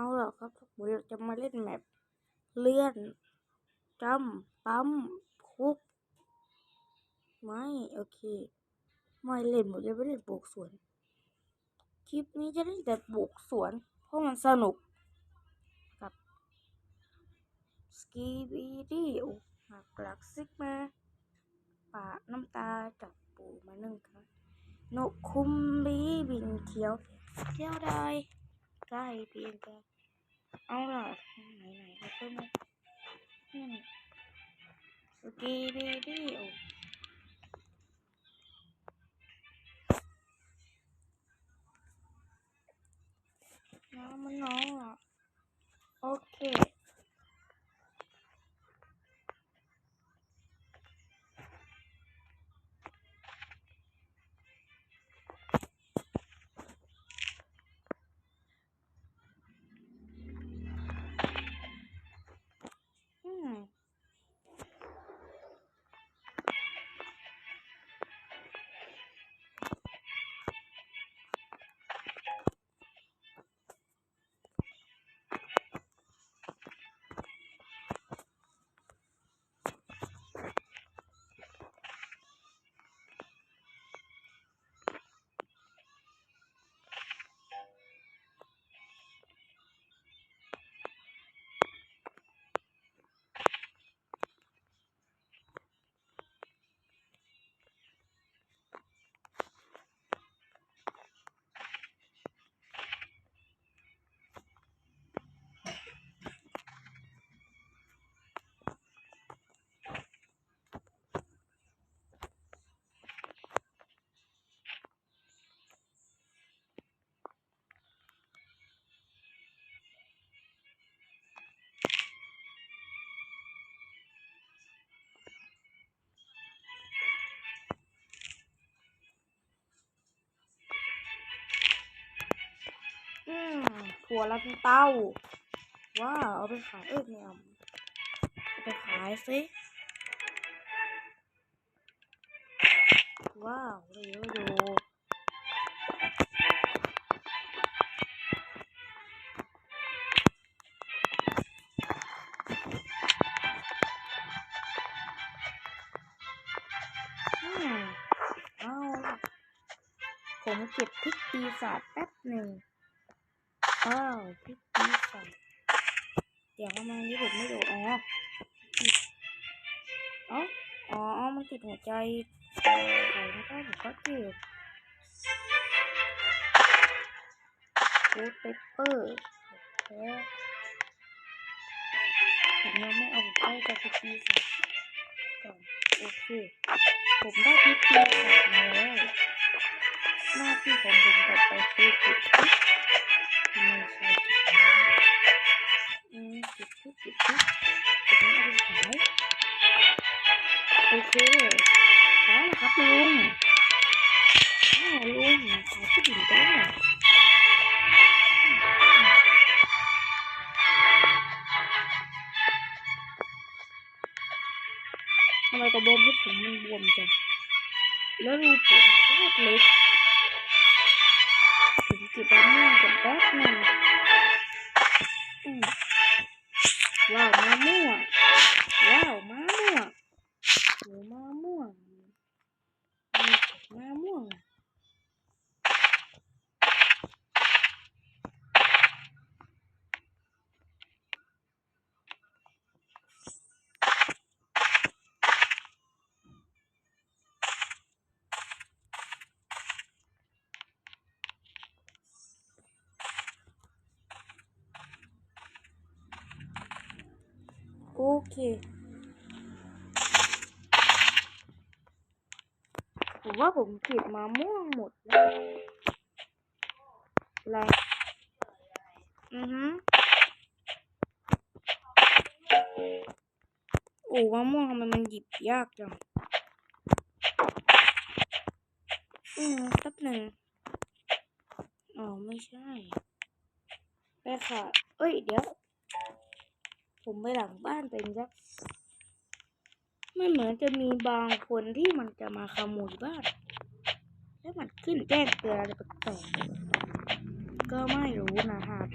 เอาหรอครับวันนี้เราจะมาเล่นแมปเลื่อนจำปั๊มคุกไม่โอเค ไม่เล่นผมจะไม่เล่นปลูกสวน คลิปนี้จะเล่นแต่ปลูกสวน เพราะมันสนุกกับสกีบีดีโอหักหลักซิกมาปาน้ำตาจับปูมานึ่งครับนกคุมบีบินเที่ยวเที่ยวได้ ใกล้เพียงก็เอาล่ะไหนไหนๆก็ไม่สกีเบีดีโอ ถั่วลันเต้า ว้าเอาไปขายเอ้ยไม่เอาเอาไปขายสิว้าวเยอะอยู่ผมเก็บพริกปีศาจแป๊บหนึ่ง อ้าวพริกปีศาจเดี๋ยวประมาณนี้ผมไม่ดูอ๋ออ๋ออ๋อมันติดหัวใจใส่ไม่ได้ผมก็เก็บฟูดเปเปอร์โอเคผมยังไม่เอาผมไปกับพริกปีศาจก่อนโอเคผมได้พริกปีศาจมาแล้วหน้าที่ของผมต่อไปคือเก็ จุดทุดทุกจุดนี้เอาไปขายโอเคแล้วนะครับลุงลุงขายที่ดินได้ทำไมกระบอกเพชรผมมันบวมจังแล้วรูผมโคตรเล็ก เคผมว่าผมเก็บมะม่วงหมดแล้วอะไรอือฮึโอ้มะม่วงทำไมมันหยิบยากจัง อืมแป๊บหนึ่งอ๋อ ไม่ใช่ ไปค่ะ เอ้ย เดี๋ยว ผมไปหลังบ้านเป็นยักษ์ไม่เหมือนจะมีบางคนที่มันจะมาขโมยบ้าน แล้วมันขึ้นแจ้งเตือนอะไรแปลกๆก็ไม่รู้นะครับ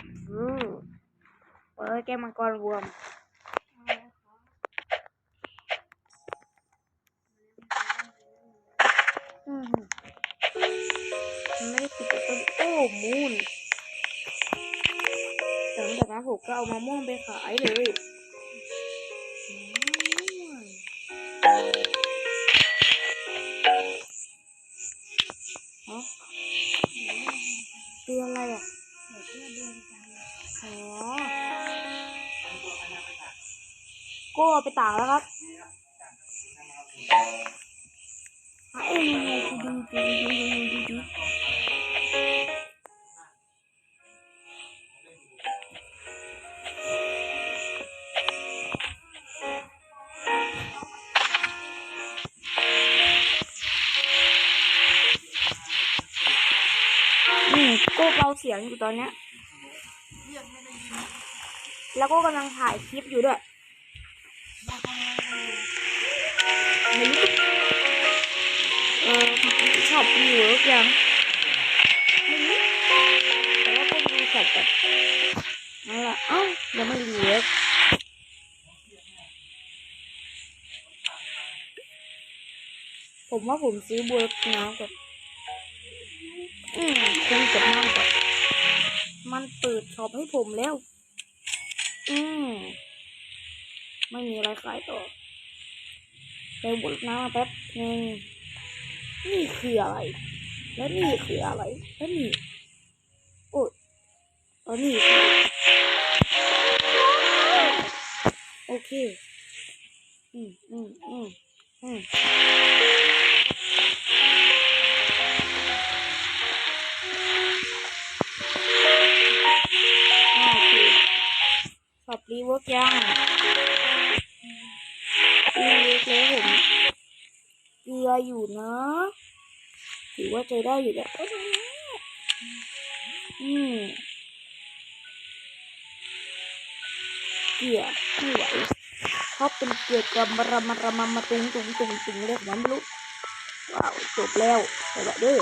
อแก้มังกรรวมไม่ได้ติดกับต้นโอ้มูน หลังจากนั้นผมก็เอามะม่วงไปขายเลยอืมฮะคืออะไรอะอ๋อโก้เอาไปตากแล้วครับไอ้ยดูดูดูดูดูดูดู เสียงอยู่ตอนเนี้ยแล้วก็กำลังถ่ายคลิปอยู่ด้วยไม่รู้เออชอบดูหรือยังไม่รู้แต่ว่าก็ดูช็อปแบบนั่นแหละเอ้ายังไม่รีเวิร์กผมว่าผมซื้อเวิร์กนะก่อนอืมคงจะมากกว่า มันเปิดช็อปให้ผมแล้ว อืมไม่มีอะไรขายต่อไปบุดน้ำมาแป๊บนึงนี่คืออะไร แล้วนี่คืออะไรแล้วนี่โอ้ยแล้วนี่โอเค อืมอืมอืมอืม รีเวิร์กยังรีเวิร์กแล้วผมเกลืออยู่นะถือว่าใจได้อยู่แล้วอืมเกลือไม่ไหวเพราเป็นเกลือกำมะระมะระมะมาตุงตุงตุงตุงเรียกมันไม่รู้ว้าวจบแล้วไปละเด้อ